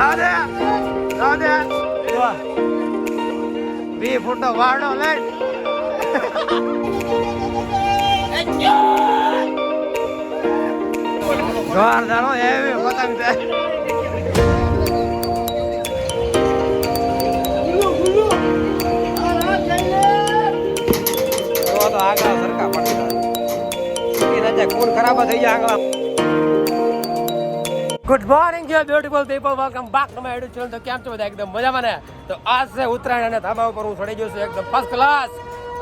રાધે રાધે. વી ફૂટો વાળો લે જોરદાર એવી પતંગ છે. આગળ સરખા પડી. રજા ખૂન ખરાબ થઈ જાય આગળ. Good morning you beautiful people welcome back to my YouTube channel તો કેમ છો બધા? એકદમ મજામાં ને? તો આજ છે ઉત્તરાયણ અને ધાબા ઉપર હું ચડી ગયો છું એકદમ ફર્સ્ટ ક્લાસ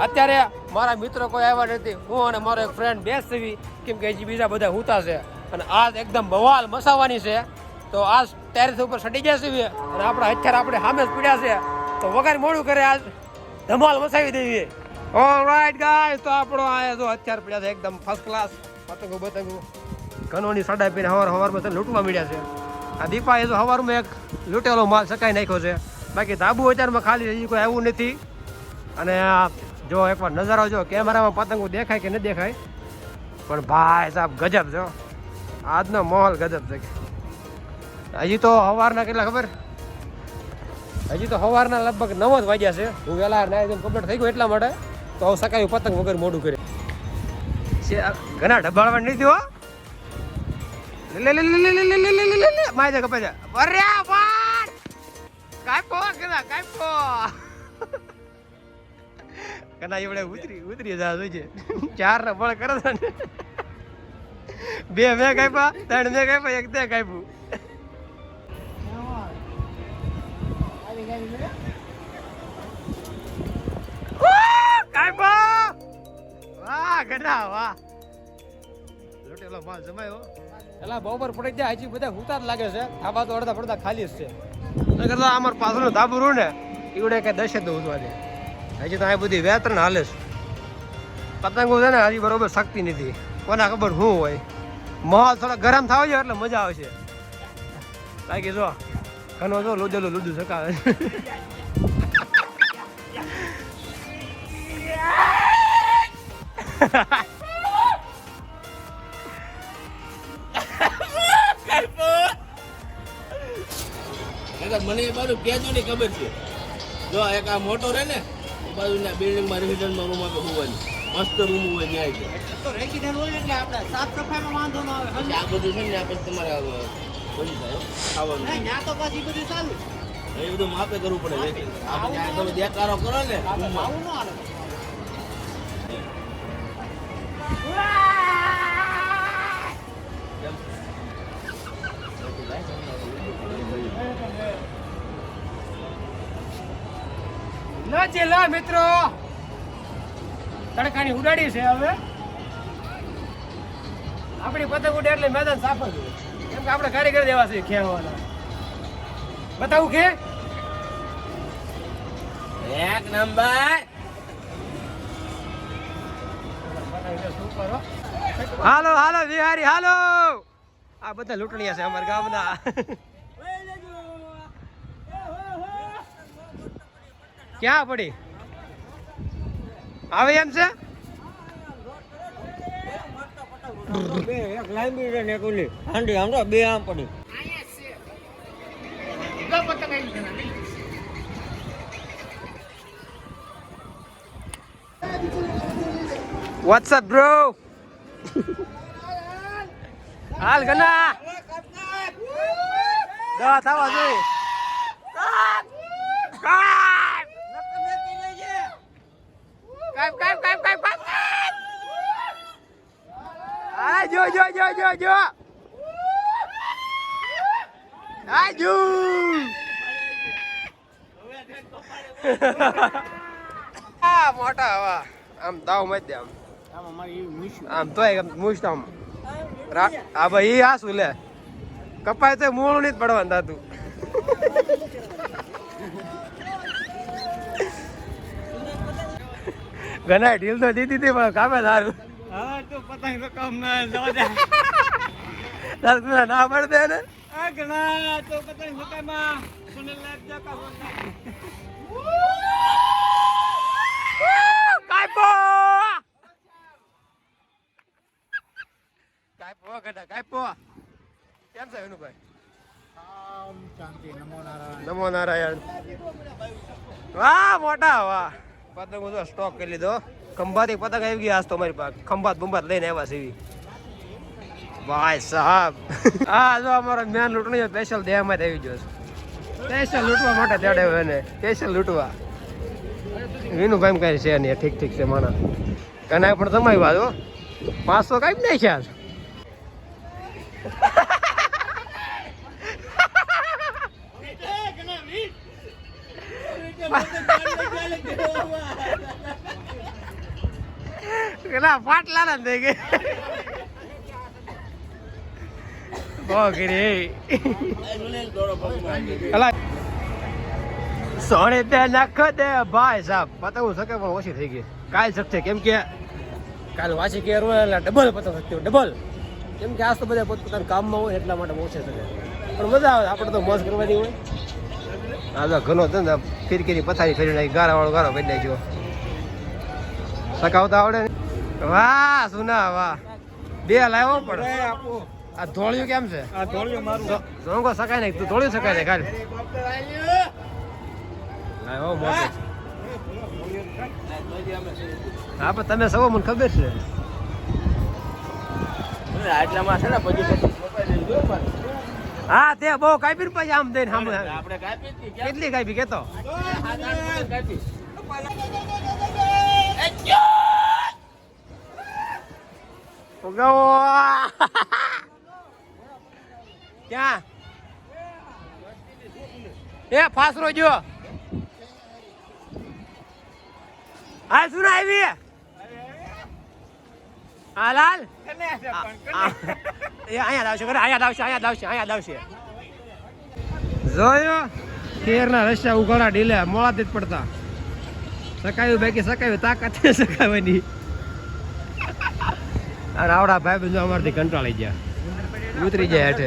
અત્યારે મારા મિત્રો કોઈ આવ્યા નથી. હું અને મારો એક ફ્રેન્ડ બેસવી. કેમ કે હજી બીજા બધા હુતા છે. અને આજ એકદમ બવાલ મસાવાની છે. તો આજ ટેરેસ ઉપર ચડી ગયા છીએ અને આપણા અત્યારે આપણે સામે જ પીડ્યા છે. તો વગર મોડું કરે આજ. ધમાલ મસાવી દેવી. ઓલરાઈટ ગાય તો આપણો આ જો અત્યારે પડ્યા છે એકદમ ફર્સ્ટ ક્લાસ પતંગો, બતંગો. ઘનોની સડા પીને હવાર હવારમાં તને લૂંટવા મળ્યા છે. આ દીપા એ તો હવારમાં એક લૂંટેલો માલ સકાઈ નાખ્યો છે. બાકી ધાબુ અત્યારમાં ખાલી હજી કોઈ આવ્યું નથી. અને જો એકવાર નજારો જો, કેમેરામાં પતંગો દેખાય કે ન દેખાય? પણ ભાઈ સાહેબ, ગજબ જો આજનો માહોલ ગજબ છે. હજી તો સવારના કેટલા ખબર? હજી તો સવારના લગભગ નવ જ વાગ્યા છે. હું વહેલા ના એકદમ કમ્પ્લીટ થઈ ગયું એટલા માટે. તો સકાયું પતંગ વગર મોડું કરે ઘણા ઢબાળવા નહીં થયો લે લે લે લે લે લે લે લે લે લે માય દે કપાય કાપો કના કાપો કના એવડે ઉતરી ઉતરી જા જોઈજે ચાર ને બળ કરે છે બે મેં કાપ્યા ત્રણ મેં કાપ્યા એક તે કાપ્યું કાપ્યો વાહ ગડા વાહ લોટેલો માલ જમાયો એલા બપોર પડી જાય હજી બધા હુતા જ લાગે છે. ધાબા તો અડધા પડતા ખાલી જ છે. નકર તો અમાર પાછળનું ધાબુ રૂ ને ઈવડે કઈ દશે તો ઉજવા દે. હજી તો આ બધી વેતન હાલે છે. પતંગો છે ને હજી બરોબર શક્તિ નથી. કોને ખબર શું હોય. માહોલ થોડો ગરમ થાય છે એટલે મજા આવશે. બાકી જો ઘણો જો લુદેલું લુદું સકાવે નકર મને એ બાજુ કેજો ની ખબર છે. જો એક આ મોટો રહે ને એ બાજુના બિલ્ડિંગમાં રેસિડન્ટમાં રૂમ આપે હોવાની મસ્ત રૂમ હોય ન્યાય છે. આપણે આ બધું છે ને આ પછી તમારે બની જાય ખાવાનું. એ બધું માપે કરવું પડે છે આ પછી તમે દેખાડો કરો ને આપણે રૂમમાં. લા મિત્રો. તડકાની ઉડાડી છે હવે. આપણી પતંગ ઉડે એટલે મેદાન સાફ જ. કેમ કે આપણે કારીગર દેવા છે ખેવાના બતાવું કે? એક નંબર. હાલો હાલો વિહારી હાલો. આ બધા લૂંટણીયા છે અમારા ગામના. ક્યાં પડી? આવે એમ છે? બે એક લાંબી છે ને એક ઓલી હાંડી આમ તો બે આમ પડી What's up, bro? હાલ ગના દવા થવા જોઈએ કાપ કાપ કાપ કાપ કાપ આ જો જો. આજુ આ મોટા હવા. આમ તાવ મત દે આમ. આમાં મારી એવી મૂછ. આમ તોય મુસ્ત આમ. રા- આ ભાઈ આ શું લે. કપાય તો મૂળ નહીં પડવાનું થતું ઘણા ઢીલ તો દીધી હતી પણ કામે સારું. તો પતંગ તો કામ ના જવા દે. તું ના પડ દે ને આ ઘણા તો પતંગ સકાઈમાં સુનિલ લાગ જા કા ગડા કાપો કેમ છે વિનુભાઈ? નમો નારાયણ. વાહ મોટા વાહ. પતંગ તો સ્ટોક કરી લીધો. ખંભાતી પતંગ આવી ગઈ આજ તો મારી પાસે ખંભાત બંભાત લઈને આવ્યા છે ભાઈ સાહેબ. આ જો અમારો મેન લૂંટણી સ્પેશિયલ દેહમાં આવી ગયો છે. સ્પેશિયલ લૂંટવા માટે તેડે એને. સ્પેશિયલ લૂંટવા. વિનુભાઈ કઈ છે નહીં ઠીક ઠીક છે માણસ કનાય પણ તમારી વાત હો. પાંચસો કાંઈ નાખ્યા છે પેલા ફાટલા ના થઈ ગઈ. સોણે તે નાખ દે ભાઈ સાહેબ પતંગ શકે પણ ઓછી થઈ ગઈ. કાલ શકશે કેમ કે કાલ વાંચી કે એટલે ડબલ પતંગ શકતી ડબલ કેમ કે આજ તો બધા પોતપોતાના કામમાં હોય, એટલા માટે ઓછે શકે પણ મજા આવે, આપણે તો મોજ કરવાની હોય. આ ઘણો ધંધા, ફિરકીની પથારી ફેરી નાખી ગારા વાળો ગારો કરી નાખ્યો. સકાવતા આવડે ને? વાહ સુના વાહ. બે લાવ્યો પણ. આપો. આ ધોળિયું કેમ છે? આ ધોળિયું મારું. ધોંગો સકાય નહીં તું ધોળિયું સકાય નહીં ખાલી. લાવ્યો મોટો. હા પણ તમે સૌ મને ખબર છે. આટલામાં ને પછી. હા તે બહુ કાપી પછી આમ દઈને સામે. આપણે કાપી કેટલી કાપી કેતો? ઉગાવો ક્યાં? એ, ફાસરો જો હા સુના આવી? હા લાલ અહીંયા લાવશે ખરે, અહીંયા લાવશે અહીંયા લાવશે અહીંયા લાવશે જોયો? કેરના રસ્તા ઉઘાડા ઢીલે મોળાથી જ પડતા. સકાયું બાકી સકાયું તાકાત સકાવાની અને આવડા ભાઈ બંધુ અમારથી કંટાળી ગયા. ઉતરી જાય હેઠે.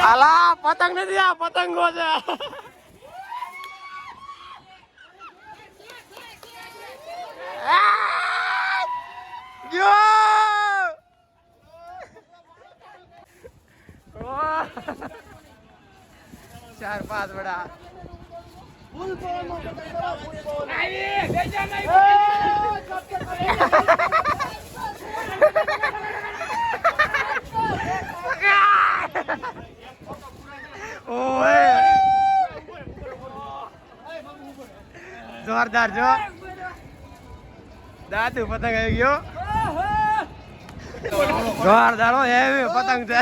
આલા પતંગ નથી આ પતંગો છે! ચાર પાંચ બડા જોરદાર જો. દાદુ પતંગ આવી ગયો. જોરદાર હો એવી પતંગ છે.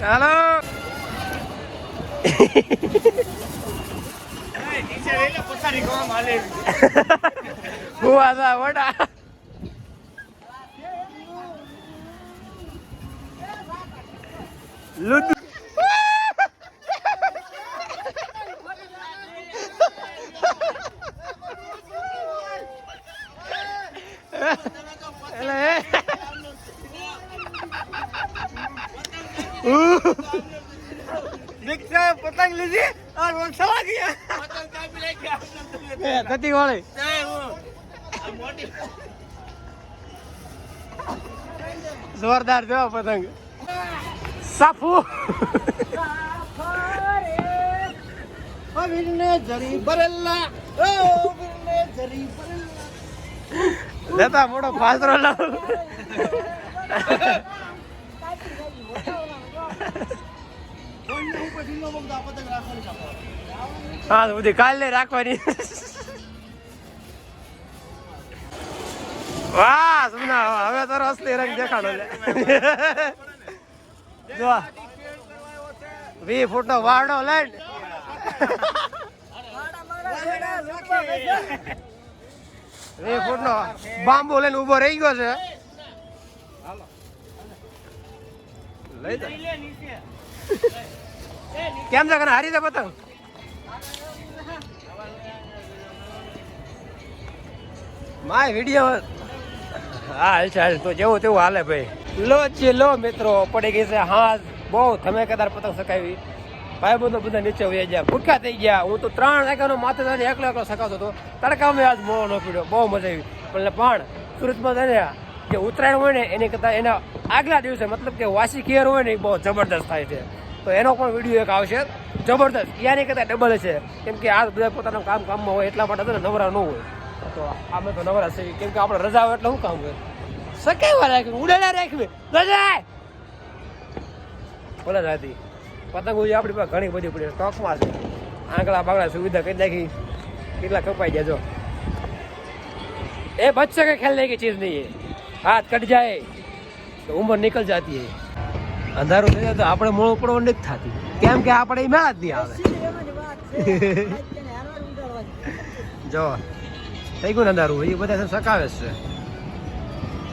ચાલો હુવા થા વડા. લુદ દીક્ષા પતંગ લીધી ઓર વંશવા ગયા પતંગ કાપી જોરદાર જો પતંગ સાફુ. લેતા મોટો પાસરો લાવ. હા બધી કાલે રાખવાની. વાહ સુમના હવે તારો અસલી રંગ દેખાડો જો. વી ફૂટનો વાડો લઈને. વી ફૂટ નો બાંબુ લઈને ઊભો રહી ગયો છે. કેમ છે હારી છે પતંગ? માય વીડિયો હા, હાલ હાલ. તો જેવું તેવું હાલે ભાઈ. લો છે લો મિત્રો, પડી ગઈ છે હા બહુ તમે કદાચ પતંગ સકાવી. ભાઈ બધો બધા નીચે વહી ગયા. ભૂખ્યા થઈ ગયા. હું તો ત્રણ વાગ્યાનો માથે થઈને એકલો એકલો સકાવતો હતો. તડકામાં આજ મોં ન પીડ્યો. બહુ મજા આવી. પણ પણ સુરતમાં છે જે ઉત્તરાયણ હોય ને, એની કરતાં એના આગલા દિવસે મતલબ કે વાસી ખેર હોય ને, એ બહુ જબરદસ્ત થાય છે. તો એનો પણ વીડિયો એક આવશે. જબરદસ્ત. યાની કરતાં ડબલ છે. કેમ કે આ બધા પોતાના કામ કામમાં હોય, એટલા માટે નવરા ન હોય. તો અમે તો નવરા છે. કેમ કે આપણે રજા હોય એટલે શું કામ હોય? સકાવા રાખવી ઉડાડા રાખવી ગજાય! બોલા દાદી પતંગો આપણી પાસે ઘણી બધી પડી સ્ટોકમાં છે. આંકડા બાંકડા સુવિધા કરી નાખી. કેટલા કપાઈ જજો એ બચ્ચે કે ખેલને કી ચીજ નહીં હાથ કટ જાય તો ઉંમર નીકળ જાતી હે. અંધારું થઈ જાય તો આપણે મોળ ઉપડવા નથી થતી. કેમ કે આપણે એમાં જ નહીં આવે. જો થઈ ગયું અંધારું એ બધા સકાવે છે.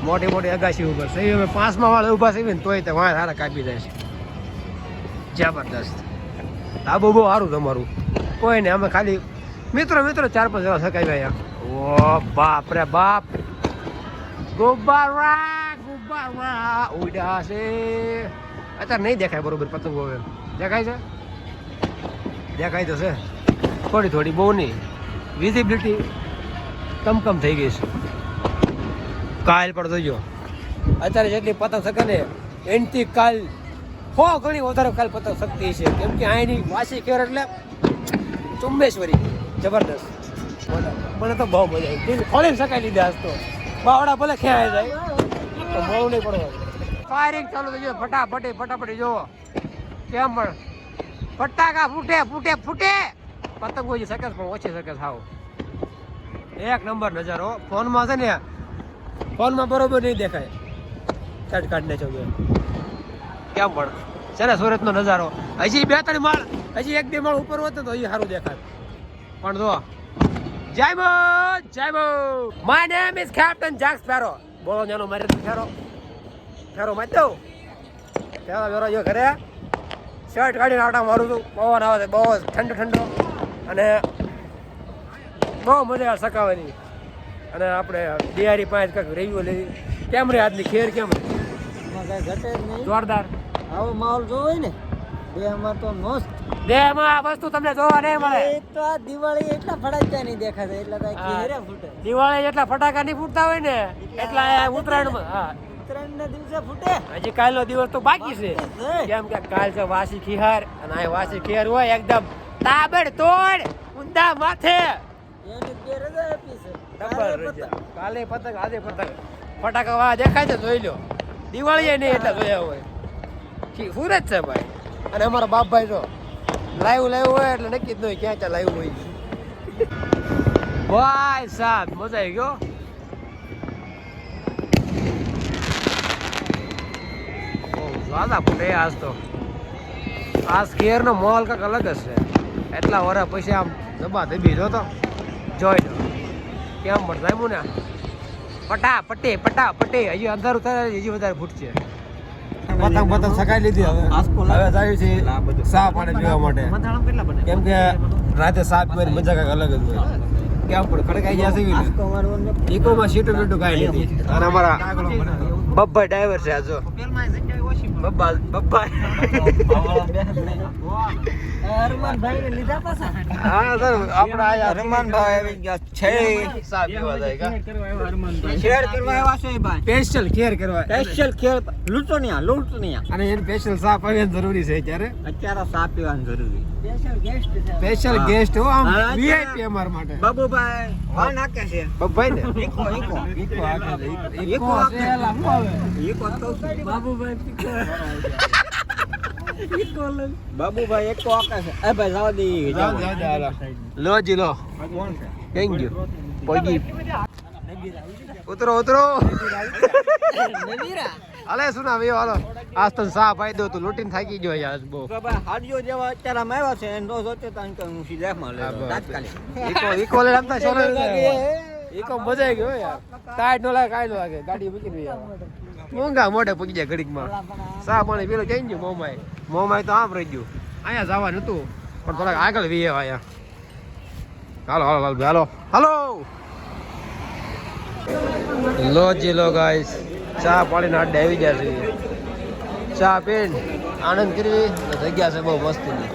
મોટી મોટી અગાશી ઉપર છે. અમે પાંચમા વાળા ઊભા છે ને તોય તે વાય સારા કાપી જાય છે. જબરદસ્ત. આ બહુ સારું તમારું કોઈ નહીં, અમે ખાલી મિત્રો મિત્રો, ચાર પાંચ એવા સકાવ્યા અહીંયા. ઓ બાપ રે બાપ. ગુબ્બારા ગુબ્બારા ઉડ્યા છે. અત્યારે નહીં દેખાય બરોબર પતંગો હવે. દેખાય છે? દેખાય તો છે. થોડી થોડી બહુ નહીં. વિઝિબિલિટી કમ થઈ ગઈ છે. કાલ પણ જોજો અત્યારે જેટલી પતંગ શકે ને એનથી કાલ હો ઘણી વધારે કાલ પતંગ શક્તિ છે. કેમ કે અહીંની વાસી ખેર એટલે ચુંબેશ્વરી. જબરદસ્ત. મને તો બહુ મજા આવી. ખોલીને શકાય લીધા આજ તો. બાવડા ભલે ખેંચાઈ જાય. તો બહુ નહીં પડવા ફાયરિંગ ચાલુ થઈ ગયું. ફટાફટી ફટાફટી જુઓ કેમ પણ? ફટાકા ફૂટે ફૂટે ફૂટે. પતંગો જે શકે છે પણ ઓછી શકે સાવ એક નંબર નજારો. ફોનમાં છે ને ફોનમાં બરોબર નહીં દેખાય. શર્ટ કાઢ ને જોઈએ કેમ પણ છે ને સુરતનો નજારો? હજી બે ત્રણ માળ. હજી એક બે માળ ઉપર હોત તો હજી સારું દેખાય પણ જો જય બો જય બો my name is captain Jack Sparrow બોલો જાનો મારે તો ફેરો. ફેરો મત દો ફેરો ફેરો જો ઘરે. શર્ટ કાઢીને આટા મારું છું. પવન આવે છે બહુ ઠંડો ઠંડો. અને બહુ મજા સકાવાની અને આપણે દિયારી પાંચ કાંઈક રેવીઓ લેવી કેમ રે આજની ખેર કેમ રે? ઘટે જ નહીં. જોરદાર. આવો માહોલ જોવો ને દેહમાં તો મસ્ત. દેહમાં આ વસ્તુ તમને જોવા નહીં મળે. એક તો આ દિવાળી એટલા ફટાકા નહીં દેખાતા એટલે તો ખેરે ફૂટે. દિવાળી એટલા ફટાકા નહીં ફૂટતા હોય ને એટલા ઉત્તરાયણમાં હા. ઉત્તરાયણના દિવસે ફૂટે. હજી કાલનો દિવસ તો બાકી છે. કેમ કે કાલ છે વાસી ખિહાર અને આ વાસી ખિહાર હોય એકદમ તાબડ તોડ ઊંધા માથે. એની આપી ડબલ કાલે રજા. પતંગ. કાલે પતંગ આજે પતંગ. ફટાકા વાહ દેખાય છે જોઈ લો દિવાળી નહીં એટલા જોયા હોય. સુરત છે ભાઈ. અને અમારા બાપભાઈ તો લાઈવ લાઈવ હોય એટલે નક્કી જ નહીં ક્યાં ક્યાં લાઈવ હોય ભાઈ સાહેબ મજા આવી ગયો. વાદા ફૂટે આજ તો. આ સ્કેરનો માહોલ કંઈક અલગ જ છે. એટલા વર્ષ પછી આમ દબા દબી જો તો જોઈ લો કેમ એમ ને પટા પટે પટા પટે. હજી અંધારું થાય હજી વધારે ફૂટશે. પતંગ પતંગ સકાઈ લીધી હવે. હવે જાય છે સાપ પાણી પીવા માટે. કેમ કે રાતે સાત પીવાની મજા કાંઈક અલગ જ હોય. કેમ પણ ખડકાઈ ને ઇકોમાં સીટું બીટું કાંઈ નથી. અને અમારા બબ્બા ડ્રાઈવર છે આ જો. બબ્બા બબ્બા લીધા પાછા હા સર આપણા આયા હરમાનભાઈ આવી ગયા છે. સા પીવા જાય કા? શેર કરવા આવ્યા છે ભાઈ? સ્પેશિયલ કેર કરવા સ્પેશિયલ ખેર લૂંટો અને એને સ્પેશિયલ સા પીવાની જરૂરી છે અત્યારે. અત્યારે સાપ પીવાનું જરૂરી. સ્પેશિયલ ગેસ્ટ સ્પેશિયલ હો. આમ વીઆઈપી અમાર માટે. બાબુભાઈ હા નાકે છે. બાબુભાઈ ને ઈકો ઈકો. ઈકો આખે છે. ઈકો- ઈકો ઈકો આખે. છે, એલા હું આવે? ઈકો તો બાબુભાઈ બાબુભાઈ એક તો આકાશ એ ભાઈ જવા દે લો જી લો. થેન્ક યુ પોગી ઉતરો ઉતરો. અલે સુના ભાઈ હાલો. આજ તો સા પાઈ દો તું લૂટીને થાકી ગયો યાર બહુ. ભાઈ હાડીઓ જેવા અત્યારે આમ આવ્યા છે એનો જોતે તા કે હું સીધા માં હા, તાત્કાલિક. ઈકો ઈકો લઈને આમતા સોના ઈકો મજા ગયો યાર. કાઈ નો લાગે કાઈ નો લાગે. ગાડી વહી આવો. મોંઘા મોઢે પૂકી જાય ઘડીકમાં. સા પાણી પેલો ક્યાં ગયું? મોમાય મોમાય તો આમ રહી ગયું. અહીંયા જવાનું હતું. પણ થોડાક આગળ વીએ આયા હાલો હાલો હાલો હાલો. હાલો. લો જી લો ગાઈસ. ચા પાણીના અડ્ડે આવી ગયા છે. ચા પીન. આનંદ કરી જગ્યા છે બહુ મસ્તીની.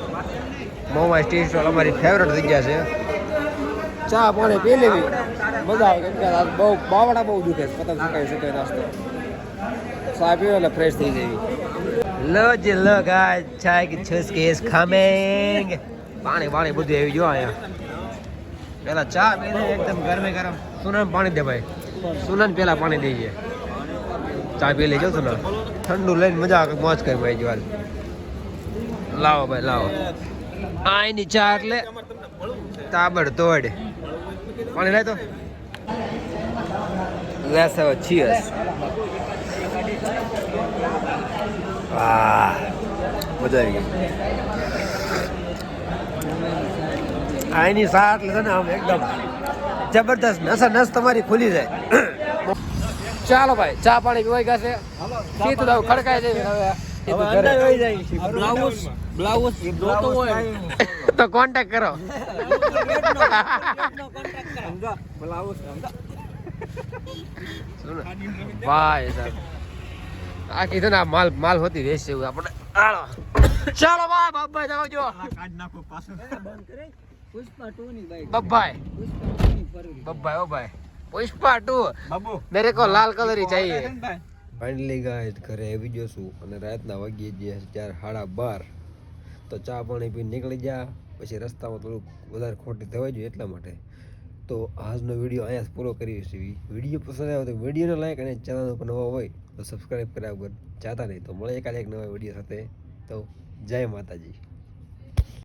મોમાય સ્ટી સ્ટોલ અમારી ફેવરેટ જગ્યા છે. ચા પાણી પી લેવી. મજા આવે કેમ કે બહુ બાવડા બહુ દુખે પતંગ સુકાઈ શકે નાસ્તો. ચા પીવો એટલે ફ્રેશ થઈ જવી લો જે લો ગાય. ચાય કે છુસ્કી ઇઝ કમિંગ પાણી પાણી બધું આવી જો અહીંયા. પેલા ચા પીને એકદમ ગરમે ગરમ. સુનન પાણી દે ભાઈ. સુનન પેલા પાણી દઈએ. ચા પી લેજો સુનન ઠંડુ લઈને મજા આવે મોજ કરી ભાઈ જવાલ લાવો ભાઈ લાવો. આ એની ચા એટલે તાબડ તોડ. પાણી લાય તો? લેસ હવે ચીયર્સ વાહ મજા આવી ગઈ. આ એની ચા એટલે છે ને આમ એકદમ જબરદસ્ત નસ નસ તમારી ખુલી જાય. ચાલો ભાઈ ચા પાણી પીવાઈ ગયા છે. સીધું દાવ ખડકાય છે. હવે. સીધું હવે અંદર ઘરે. વહી જાય. છે બ્લાઉઝ બ્લાઉઝ જોતો હોય. તો કોન્ટેક્ટ કરો. ભાઈ સાહેબ. આ કીધું ને આ માલ માલ હોતી રહેશે એવું આપણે ચાલો ભાઈ બાબાઈ જાવ જો. નાખો પાછું. બંધ કરે પુષ્પા 2 ની બાઈક. બબ્બાઈ પુષ્પા 2 ની ફરવી. બબ્બાઈ ઓ ભાઈ. ઘરે આવી અને રાતના વાગી ગયા ચાર સાડા બાર. તો ચા પાણી પી નીકળી જા પછી રસ્તામાં થોડુંક વધારે ખોટી થવાઈ જોઈએ એટલા માટે. તો આજનો વીડિયો અહીંયા પૂરો કરીએ છીએ. વીડિયો પસંદ આવ્યો તો વિડીયોને લાઈક અને ચેનલ નવા હોય તો સબસ્ક્રાઈબ કર્યા વગર ચાતા નહીં તો મળે એકાદ એક નવા વીડિયો સાથે. તો જય માતાજી.